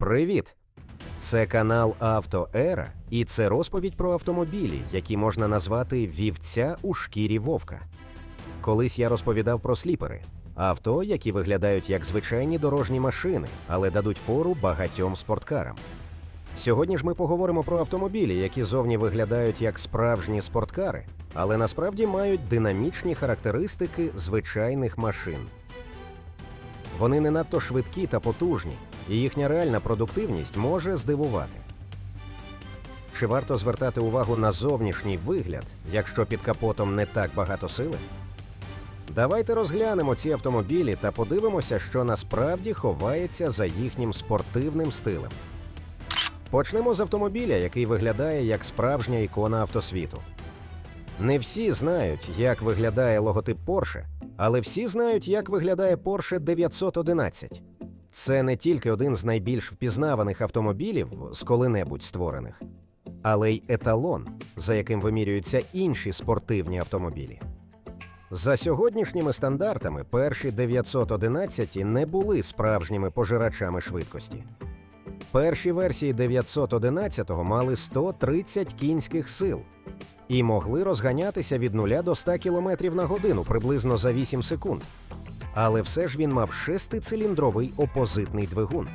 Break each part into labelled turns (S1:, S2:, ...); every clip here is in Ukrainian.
S1: Привіт! Це канал Автоера, і це розповідь про автомобілі, які можна назвати вівця у шкірі вовка. Колись я розповідав про сліпери авто, які виглядають як звичайні дорожні машини, але дадуть фору багатьом спорткарам. Сьогодні ж ми поговоримо про автомобілі, які зовні виглядають як справжні спорткари, але насправді мають динамічні характеристики звичайних машин. Вони не надто швидкі та потужні, і їхня реальна продуктивність може здивувати. Чи варто звертати увагу на зовнішній вигляд, якщо під капотом не так багато сили? Давайте розглянемо ці автомобілі та подивимося, що насправді ховається за їхнім спортивним стилем. Почнемо з автомобіля, який виглядає як справжня ікона автосвіту. Не всі знають, як виглядає логотип Porsche, але всі знають, як виглядає Porsche 911. Це не тільки один з найбільш впізнаваних автомобілів з коли-небудь створених, але й еталон, за яким вимірюються інші спортивні автомобілі. За сьогоднішніми стандартами перші 911 не були справжніми пожирачами швидкості. Перші версії 911 мали 130 кінських сил і могли розганятися від 0 до 100 км на годину приблизно за 8 секунд. Але все ж він мав шестициліндровий опозитний двигун,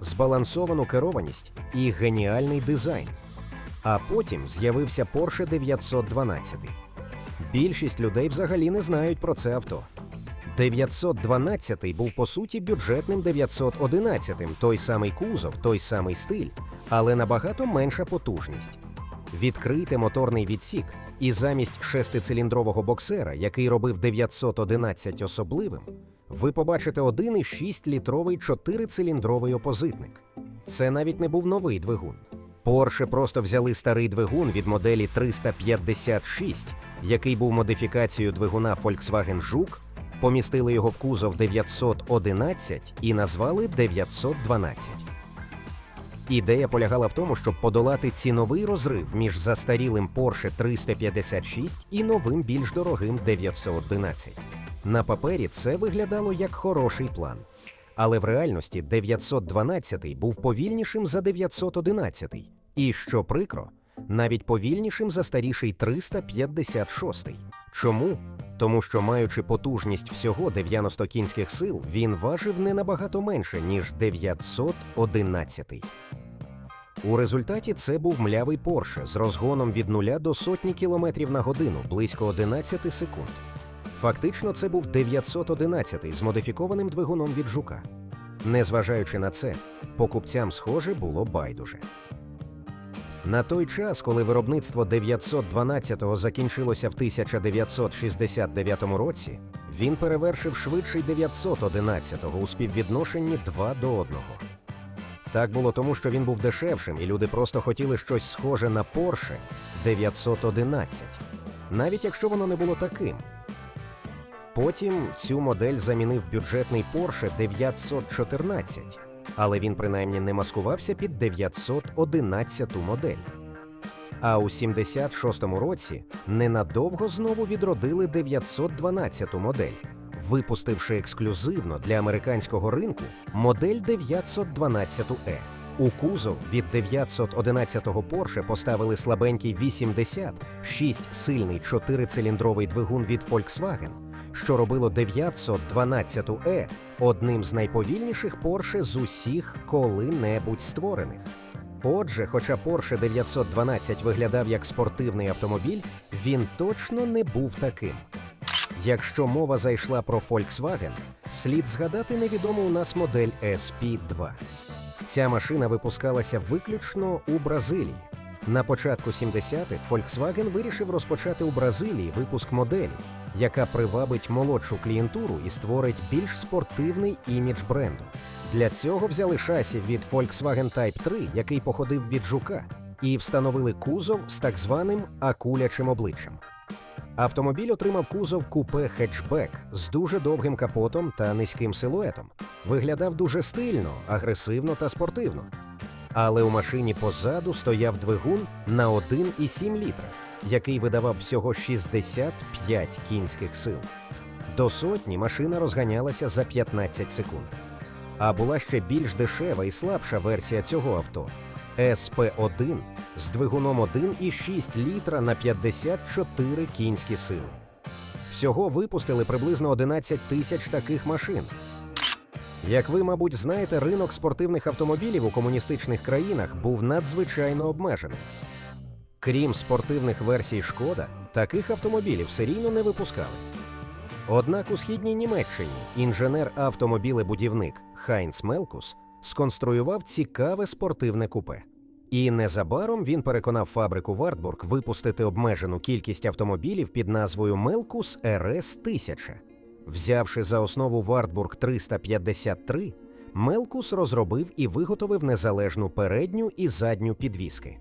S1: збалансовану керованість і геніальний дизайн. А потім з'явився Porsche 912. Більшість людей взагалі не знають про це авто. 912 був по суті бюджетним 911, той самий кузов, той самий стиль, але набагато менша потужність. Відкрийте моторний відсік, і замість шестициліндрового боксера, який робив 911 особливим, ви побачите 1,6-літровий чотирициліндровий опозитник. Це навіть не був новий двигун. Porsche просто взяли старий двигун від моделі 356, який був модифікацією двигуна Volkswagen Жук, помістили його в кузов 911 і назвали 912. Ідея полягала в тому, щоб подолати ціновий розрив між застарілим Porsche 356 і новим більш дорогим 911. На папері це виглядало як хороший план. Але в реальності 912 був повільнішим за 911, і що прикро, навіть повільнішим за старіший 356. Чому? Тому що, маючи потужність всього 90 кінських сил, він важив не набагато менше, ніж 911. У результаті це був млявий Порше з розгоном від 0 до сотні кілометрів на годину близько 11 секунд. Фактично, це був 911 з модифікованим двигуном від жука. Незважаючи на це, покупцям, схоже, було байдуже. На той час, коли виробництво 912-го закінчилося в 1969 році, він перевершив швидший 911-го у співвідношенні 2 до 1. Так було тому, що він був дешевшим, і люди просто хотіли щось схоже на Porsche 911, навіть якщо воно не було таким. Потім цю модель замінив бюджетний Porsche 914, але він принаймні не маскувався під 911 модель. А у 76-му році ненадовго знову відродили 912 модель, випустивши ексклюзивно для американського ринку модель 912E. У кузов від 911-го Porsche поставили слабенький 80, 6-сильний 4-циліндровий двигун від Volkswagen, що робило 912E одним з найповільніших Porsche з усіх коли-небудь створених. Отже, хоча Porsche 912 виглядав як спортивний автомобіль, він точно не був таким. Якщо мова зайшла про Volkswagen, слід згадати невідому у нас модель SP2. Ця машина випускалася виключно у Бразилії. На початку 70-х Volkswagen вирішив розпочати у Бразилії випуск моделі, яка привабить молодшу клієнтуру і створить більш спортивний імідж бренду. Для цього взяли шасі від Volkswagen Type 3, який походив від жука, і встановили кузов з так званим акулячим обличчям. Автомобіль отримав кузов купе хетчбек з дуже довгим капотом та низьким силуетом. Виглядав дуже стильно, агресивно та спортивно. Але у машині позаду стояв двигун на 1,7 літра, який видавав всього 65 кінських сил. До сотні машина розганялася за 15 секунд. А була ще більш дешева і слабша версія цього авто СП1 з двигуном 1,6 літра на 54 кінські сили. Всього випустили приблизно 11 тисяч таких машин. Як ви, мабуть, знаєте, ринок спортивних автомобілів у комуністичних країнах був надзвичайно обмежений. Крім спортивних версій Шкода, таких автомобілів серійно не випускали. Однак у східній Німеччині інженер-автомобілебудівник Хайнц Мелкус сконструював цікаве спортивне купе. І незабаром він переконав фабрику Вартбург випустити обмежену кількість автомобілів під назвою Мелкус РС 1000. Взявши за основу Вартбург 353, Мелкус розробив і виготовив незалежну передню і задню підвіски.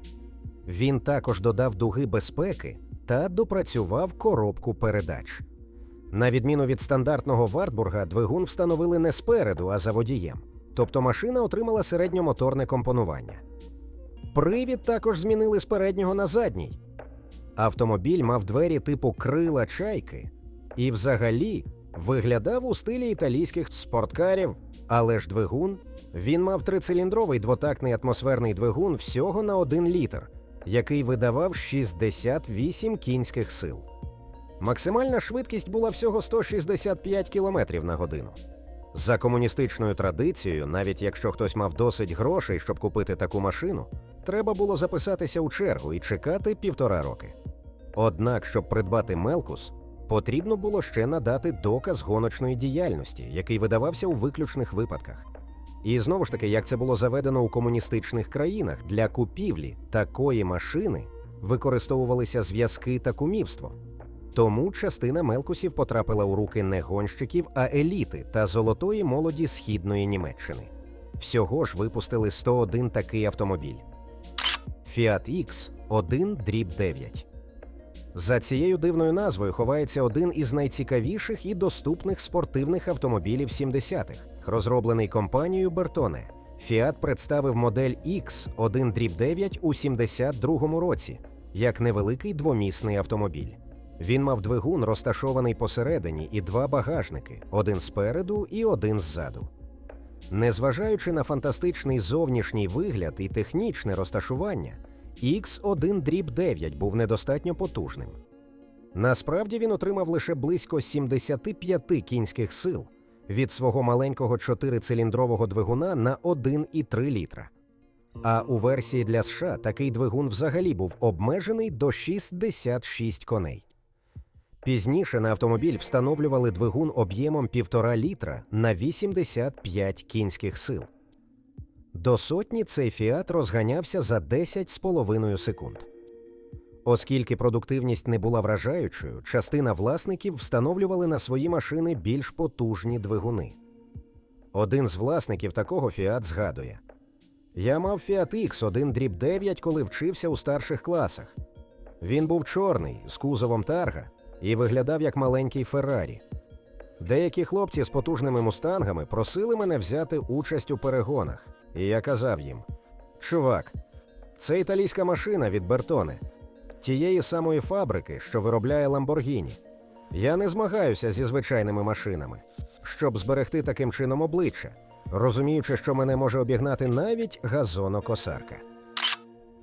S1: Він також додав дуги безпеки та допрацював коробку передач. На відміну від стандартного Вартбурга, двигун встановили не спереду, а за водієм. Тобто машина отримала середньомоторне компонування. Привід також змінили з переднього на задній. Автомобіль мав двері типу крила чайки і взагалі виглядав у стилі італійських спорткарів, але ж двигун він мав трициліндровий двотактний атмосферний двигун всього на 1 літр, який видавав 68 кінських сил. Максимальна швидкість була всього 165 км на годину. За комуністичною традицією, навіть якщо хтось мав досить грошей, щоб купити таку машину, треба було записатися у чергу і чекати півтора роки. Однак, щоб придбати Мелкус, потрібно було ще надати доказ гоночної діяльності, який видавався у виключних випадках. І знову ж таки, як це було заведено у комуністичних країнах, для купівлі такої машини використовувалися зв'язки та кумівство. Тому частина Мелкусів потрапила у руки не гонщиків, а еліти та золотої молоді східної Німеччини. Всього ж випустили 101 такий автомобіль. Fiat X 1 дріб 9. За цією дивною назвою ховається один із найцікавіших і доступних спортивних автомобілів 70-х, розроблений компанією Бертоне. Fiat представив модель X 1 дріб 9 у 72-му році як невеликий двомісний автомобіль. Він мав двигун, розташований посередині, і два багажники: один спереду і один ззаду. Незважаючи на фантастичний зовнішній вигляд і технічне розташування, X1 дріб 9 був недостатньо потужним. Насправді він отримав лише близько 75 кінських сил від свого маленького чотирициліндрового двигуна на 1,3 літра. А у версії для США такий двигун взагалі був обмежений до 66 коней. Пізніше на автомобіль встановлювали двигун об'ємом 1,5 літра на 85 кінських сил. До сотні цей фіат розганявся за 10,5 секунд. Оскільки продуктивність не була вражаючою, частина власників встановлювали на свої машини більш потужні двигуни. Один з власників такого фіат згадує: Я мав Fiat X 1 дріб 9, коли вчився у старших класах. Він був чорний з кузовом тарга і виглядав як маленький Феррарі. Деякі хлопці з потужними мустангами просили мене взяти участь у перегонах, і я казав їм: Чувак, це італійська машина від Бертоне, тієї самої фабрики, що виробляє Ламборгіні. Я не змагаюся зі звичайними машинами, щоб зберегти таким чином обличчя, розуміючи, що мене може обігнати навіть газонокосарка.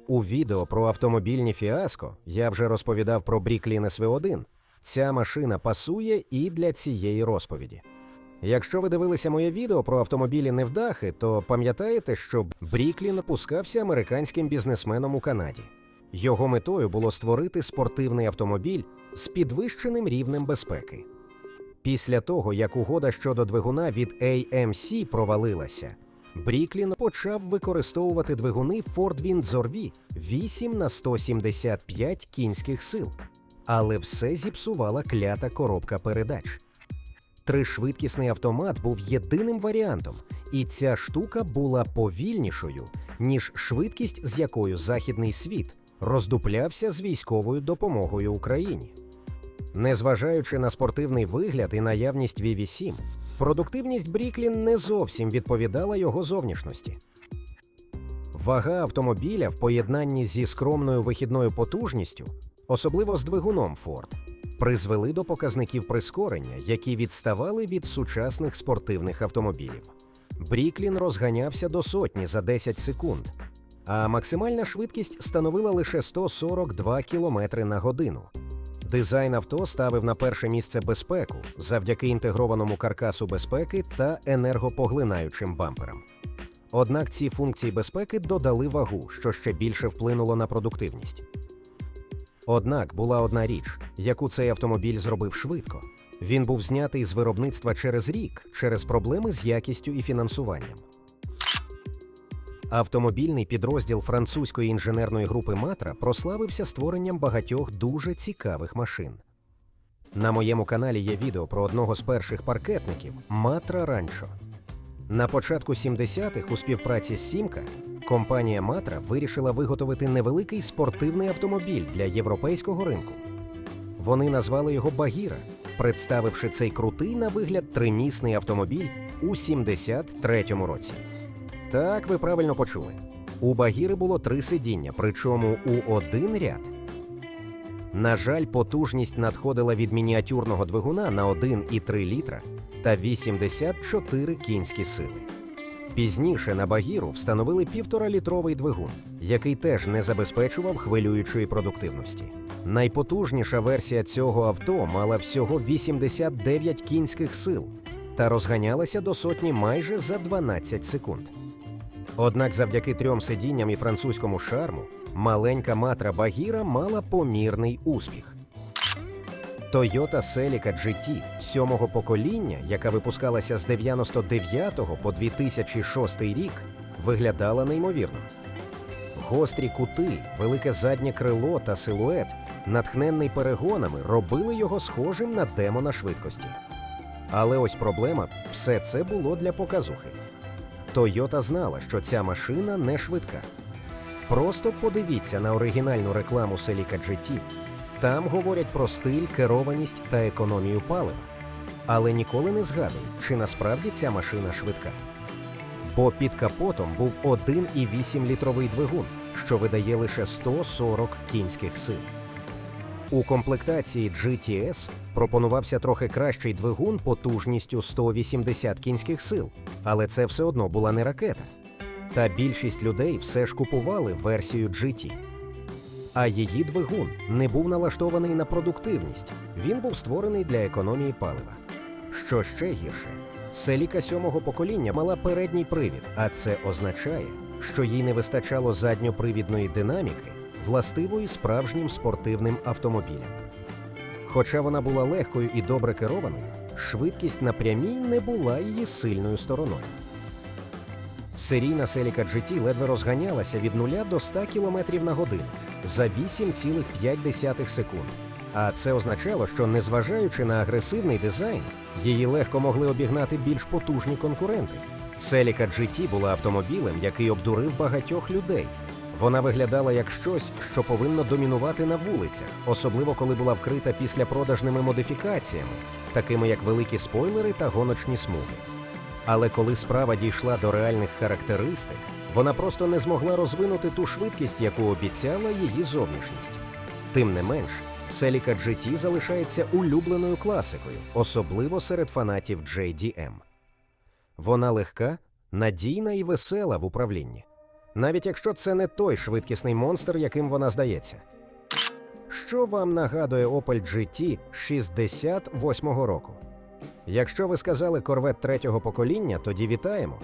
S1: У відео про автомобільні фіаско я вже розповідав про Бріклін СВ1. Ця машина пасує і для цієї розповіді. Якщо ви дивилися моє відео про автомобілі невдахи, то пам'ятаєте, що Бріклін пускався американським бізнесменом у Канаді. Його метою було створити спортивний автомобіль з підвищеним рівнем безпеки. Після того, як угода щодо двигуна від AMC провалилася, Бріклін почав використовувати двигуни Ford Windsor V 8 на 175 кінських сил, але все зіпсувала клята коробка передач. Тришвидкісний автомат був єдиним варіантом, і ця штука була повільнішою, ніж швидкість, з якою західний світ роздуплявся з військовою допомогою Україні. Незважаючи на спортивний вигляд і наявність VV7, продуктивність Бріклін не зовсім відповідала його зовнішності. Вага автомобіля в поєднанні зі скромною вихідною потужністю, особливо з двигуном Ford, призвели до показників прискорення, які відставали від сучасних спортивних автомобілів. Бріклін розганявся до сотні за 10 секунд, а максимальна швидкість становила лише 142 км на годину. Дизайн авто ставив на перше місце безпеку завдяки інтегрованому каркасу безпеки та енергопоглинаючим бамперам. Однак ці функції безпеки додали вагу, що ще більше вплинуло на продуктивність. Однак була одна річ, яку цей автомобіль зробив швидко. Він був знятий з виробництва через рік через проблеми з якістю і фінансуванням. Автомобільний підрозділ французької інженерної групи Матра прославився створенням багатьох дуже цікавих машин. На моєму каналі є відео про одного з перших паркетників Матра Ранчо. На початку 70-х у співпраці з Сімка компанія Матра вирішила виготовити невеликий спортивний автомобіль для європейського ринку. Вони назвали його Багіра, представивши цей крутий на вигляд тримісний автомобіль у 73-му році. Так, ви правильно почули. У Багіри було три сидіння, причому у один ряд. На жаль, потужність надходила від мініатюрного двигуна на 1,3 літра та 84 кінські сили. Пізніше на Багіру встановили півторалітровий двигун, який теж не забезпечував хвилюючої продуктивності. Найпотужніша версія цього авто мала всього 89 кінських сил та розганялася до сотні майже за 12 секунд. Однак завдяки трьом сидінням і французькому шарму маленька матра Багіра мала помірний успіх. Toyota Celica GT сьомого покоління, яка випускалася з 99 по 2006 рік, виглядала неймовірно. Гострі кути, велике заднє крило та силует, натхненний перегонами, робили його схожим на демона швидкості. Але ось проблема все це було для показухи. Toyota знала, що ця машина не швидка. Просто подивіться на оригінальну рекламу Celica GT. Там говорять про стиль, керованість та економію палива. Але ніколи не згадують, чи насправді ця машина швидка. Бо під капотом був 1,8 літровий двигун, що видає лише 140 кінських сил. У комплектації GTS пропонувався трохи кращий двигун потужністю 180 кінських сил, але це все одно була не ракета. Та більшість людей все ж купували версію GT. А її двигун не був налаштований на продуктивність, він був створений для економії палива. Що ще гірше, селіка сьомого покоління мала передній привід, а це означає, що їй не вистачало задньопривідної динаміки, властивої справжнім спортивним автомобілям. Хоча вона була легкою і добре керованою, швидкість на прямій не була її сильною стороною. Серійна Celica GT ледве розганялася від 0 до 100 км на годину за 8,5 секунд. А це означало, що незважаючи на агресивний дизайн, її легко могли обігнати більш потужні конкуренти. Celica GT була автомобілем, який обдурив багатьох людей. Вона виглядала як щось, що повинно домінувати на вулицях, особливо коли була вкрита післяпродажними модифікаціями, такими як великі спойлери та гоночні смуги. Але коли справа дійшла до реальних характеристик, вона просто не змогла розвинути ту швидкість, яку обіцяла її зовнішність. Тим не менш, Celica GT залишається улюбленою класикою, особливо серед фанатів JDM. Вона легка, надійна і весела в управлінні, навіть якщо це не той швидкісний монстр, яким вона здається. Що вам нагадує Opel GT 68-го року? Якщо ви сказали корвет третього покоління, тоді вітаємо.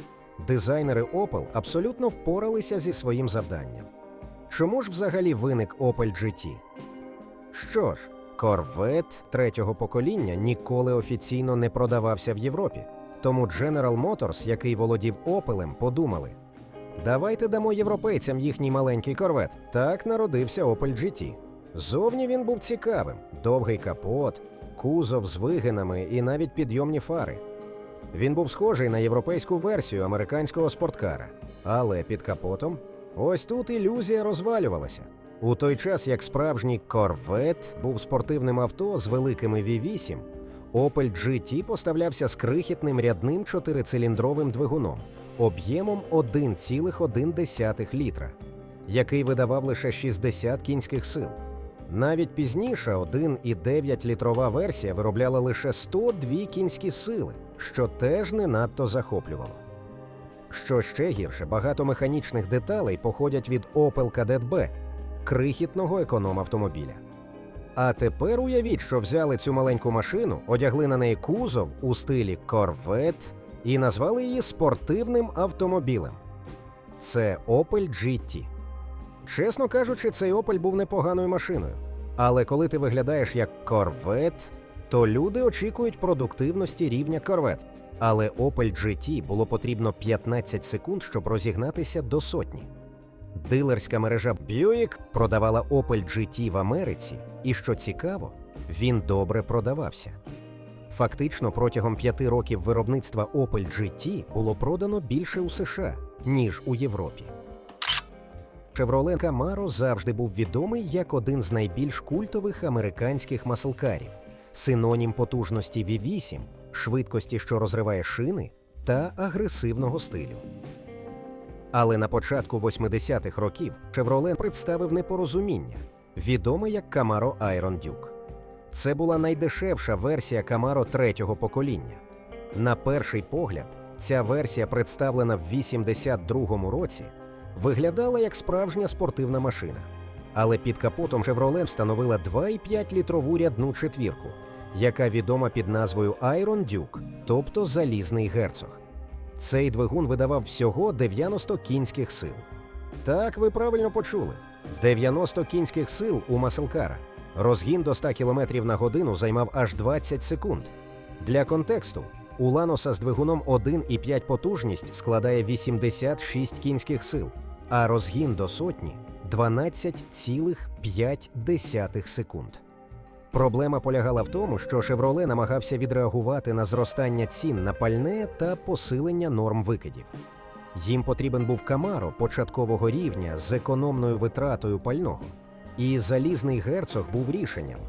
S1: Дизайнери Opel абсолютно впоралися зі своїм завданням. Чому ж взагалі виник Opel GT? Що ж, корвет третього покоління ніколи офіційно не продавався в Європі. Тому General Motors, який володів Opelем, подумали: давайте дамо європейцям їхній маленький корвет. Так народився Opel GT. Зовні він був цікавим: довгий капот, кузов з вигинами і навіть підйомні фари. Він був схожий на європейську версію американського спорткара, але під капотом ось тут ілюзія розвалювалася. У той час, як справжній корвет був спортивним авто з великими V8, Opel GT поставлявся з крихітним рядним чотирициліндровим двигуном об'ємом 1,1 літра, який видавав лише 60 кінських сил. Навіть пізніше 1,9 літрова версія виробляла лише 102 кінські сили, що теж не надто захоплювало. Що ще гірше, багато механічних деталей походять від Opel Kadett B, крихітного економ-автомобіля. А тепер уявіть, що взяли цю маленьку машину, одягли на неї кузов у стилі Corvette і назвали її спортивним автомобілем. Це Opel GT. Чесно кажучи, цей Opel був непоганою машиною. Але коли ти виглядаєш як Corvette, то люди очікують продуктивності рівня Corvette. Але Opel GT було потрібно 15 секунд, щоб розігнатися до сотні. Дилерська мережа Buick продавала Opel GT в Америці, і що цікаво, він добре продавався. Фактично, протягом п'яти років виробництва Opel GT було продано більше у США, ніж у Європі. Chevrolet Camaro завжди був відомий як один з найбільш культових американських маселкарів, синонім потужності V8, швидкості, що розриває шини, та агресивного стилю. Але на початку 80-х років Chevrolet представив непорозуміння, відоме як Camaro Iron Duke. Це була найдешевша версія Camaro третього покоління. На перший погляд, ця версія, представлена в 82-му році, виглядала як справжня спортивна машина. Але під капотом Chevrolet встановила 2,5 літрову рядну четвірку, яка відома під назвою Iron Duke, тобто залізний герцог. Цей двигун видавав всього 90 кінських сил. Так, ви правильно почули: 90 кінських сил у маселкара. Розгін до 100 км на годину займав аж 20 секунд. Для контексту, у Ланоса з двигуном 1,5 потужність складає 86 кінських сил, а розгін до сотні 12,5 секунд. Проблема полягала в тому, що Chevrolet намагався відреагувати на зростання цін на пальне та посилення норм викидів. Їм потрібен був Camaro початкового рівня з економною витратою пального, і залізний герцог був рішенням.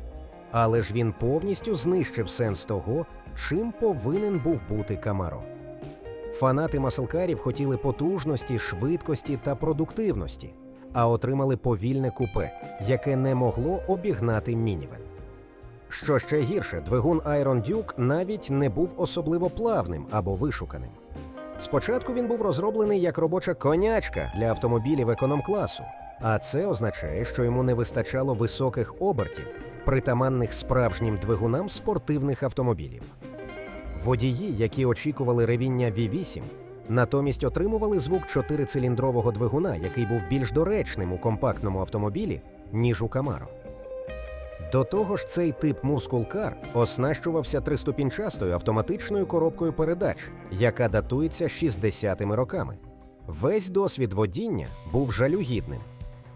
S1: Але ж він повністю знищив сенс того, чим повинен був бути Camaro. Фанати маселкарів хотіли потужності, швидкості та продуктивності, а отримали повільне купе, яке не могло обігнати мінівен. Що ще гірше, двигун Iron Duke навіть не був особливо плавним або вишуканим. Спочатку він був розроблений як робоча конячка для автомобілів економ-класу, а це означає, що йому не вистачало високих обертів, притаманних справжнім двигунам спортивних автомобілів. Водії, які очікували ревіння V8, натомість отримували звук чотирициліндрового двигуна, який був більш доречним у компактному автомобілі, ніж у Camaro. До того ж, цей тип мускулкар оснащувався триступінчастою автоматичною коробкою передач, яка датується 60-ми роками. Весь досвід водіння був жалюгідним.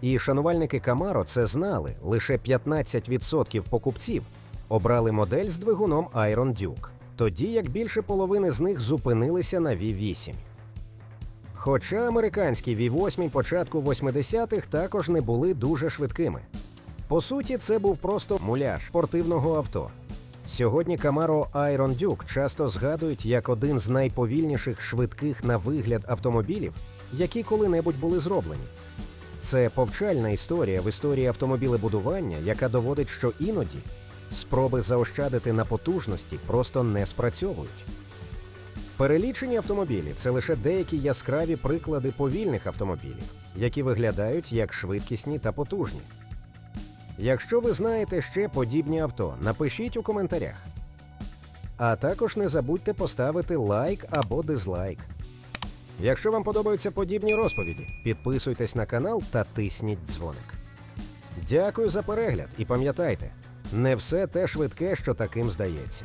S1: І шанувальники Camaro це знали, лише 15% покупців обрали модель з двигуном Iron Duke, тоді як більше половини з них зупинилися на V8. Хоча американські V8 початку 80-х також не були дуже швидкими. По суті, це був просто муляж спортивного авто. Сьогодні Camaro Iron Duke часто згадують як один з найповільніших швидких на вигляд автомобілів, які коли-небудь були зроблені. Це повчальна історія в історії автомобілебудування, яка доводить, що іноді спроби заощадити на потужності просто не спрацьовують. Перелічені автомобілі це лише деякі яскраві приклади повільних автомобілів, які виглядають як швидкісні та потужні. Якщо ви знаєте ще подібні авто, напишіть у коментарях. А також не забудьте поставити лайк або дизлайк. Якщо вам подобаються подібні розповіді, підписуйтесь на канал та тисніть дзвоник. Дякую за перегляд і пам'ятайте, не все те швидке, що таким здається.